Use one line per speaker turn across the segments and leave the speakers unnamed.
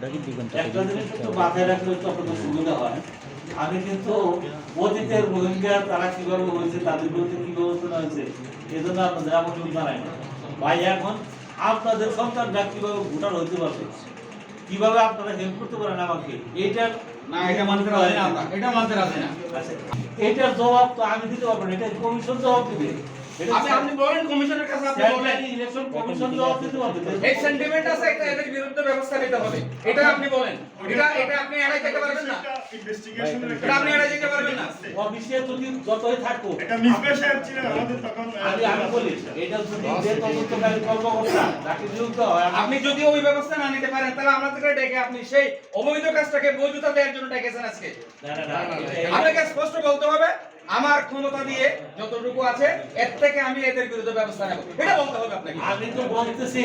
ওটা কি দিবেন
একটা জিনিস একটু মাথায় রাখলে তো আপনাদের সুবিধা হয়। আমি কিন্তু অতীতের রোহিঙ্গা তারা কীভাবে হয়েছে তাদের বিরুদ্ধে কি ব্যবস্থা হয়েছে এই জন্য আপনাদের এমন কিছু জানাই না। ভাই এখন আপনাদের সন্তানরা কীভাবে ভোটার হইতে পারবে? কীভাবে আপনারা হেল্প করতে পারেন আমাকে? এইটার
না এটা মানতে রাজি না এটা মানতে রাজি না।
আচ্ছা, এইটার জবাব তো আমি দিতে পারব না এটা কমিশন জবাব দিবে।
আপনি আপনি বলেন কমিশনের কাছে আপনি বলেন।
ইলেকশন কমিশন জবাব দিতে পারবে
এই সেন্টিমেন্ট আছে একটা এদের বিরুদ্ধে ব্যবস্থা নিতে হবে। এটা আপনি বলেন। এটা এটা আপনি এড়াই যেতে পারবেন না।
ইনভেস্টিগেশনের
এটা আপনি এড়াই যেতে পারবেন না।
অফিসে যদি যতই থাকো
এটা মিসবে সাহেব ছিলেন আমাদের তখন
আমি আমি বলি এটা যদি যে তদন্তকারী কর্মকর্তা তাকে নিয়োগ হয়
আপনি যদি ওই ব্যবস্থা না নিতে পারেন তাহলে আমাদেরকে ডেকে আপনি সেই অবৈধ কাজটাকে বৈধতা দেওয়ার জন্য ডেকেছেন আজকে।
না না না
আপনাকে স্পষ্ট বলতে হবে আমার ক্ষমতা দিয়ে যতটুকু আছে এর থেকে আমি এদের বিরুদ্ধে ব্যবস্থা নেব। এটা বলতে হবে আপনাকে।
আমি তো বলতেছি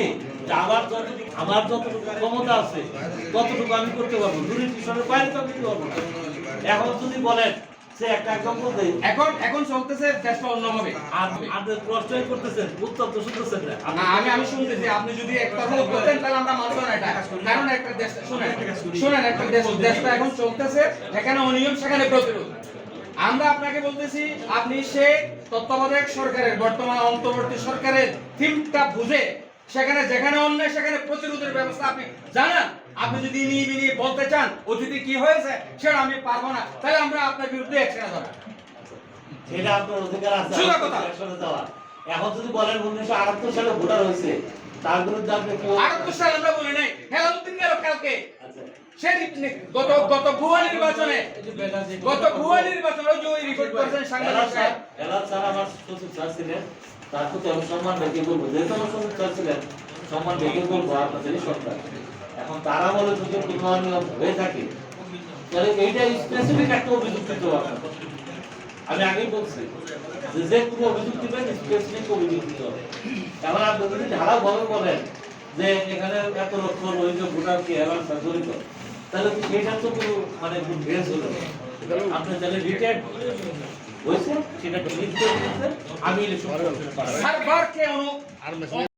যে আমার যত আমার যতটুকু ক্ষমতা আছে ততটুকু আমি করতে পারব। জুরিডিকশনের বাইরে তো আমি পারব এখন যদি বলেন সে একটা একদম বলতে
এখন এখন চলতেছে দেশটা অন্যভাবে।
আপনি প্রশ্নই করতেছেন উত্তর তো শুনতেছেন না।
না আমি আমি শুনতেছি আপনি যদি একটা কথা বলতেন তাহলে আমরা মানবো না এটা। কারণ একটা দেশ শুনেন শুনেন একটা দেশ দেশটা এখন চলতেছে এখানে অনিয়ম সেখানে প্রতিরোধ। আমরা আপনাকে বলতেছি আপনি সে তত্ত্বাবধায়ক সরকারের বর্তমান অন্তর্বর্তী সরকারের থিমটা বুঝে সেখানে যেখানে অন্যায় সেখানে প্রতিরোধের ব্যবস্থা আপনি জানান। আপনি যদি নিয়ে নিয়ে বলতে চান অতীতে কি হয়েছে সেটা আমি পারব না। তাহলে আমরা আপনার বিরুদ্ধে অ্যাকশন নেব
এটা আপনার অধিকার আছে
সোজা কথা।
এখন যদি বলেন উনিশশো আটাত্তর সালে ভোটার হয়েছে তার বিরুদ্ধে আপনি
আটাত্তর সাল আমরা বলি নাই। হেলালুদ্দিন গেল কালকে। সে নির্বাচনে
এখন তারা বলে যদি হয়ে থাকে, তাহলে এইটা স্পেসিফিক একটা অভিযোগ দিতে হবে আমি আগেই বলছি, যে যে কোনো অভিযোগ দিবেন স্পেসিফিক অভিযোগ দিতে হবে। এখন আপনি যদি বলেন যে এখানে এত লক্ষ রোহিঙ্গা ভোটার কি এলান স্যার জড়িত তাহলে সেটা তো কোনো মানে ভেস হলো না। আপনি তাহলে রিটায়ার্ড হয়েছে সেটা ডিলিট করে দিয়েছে আমি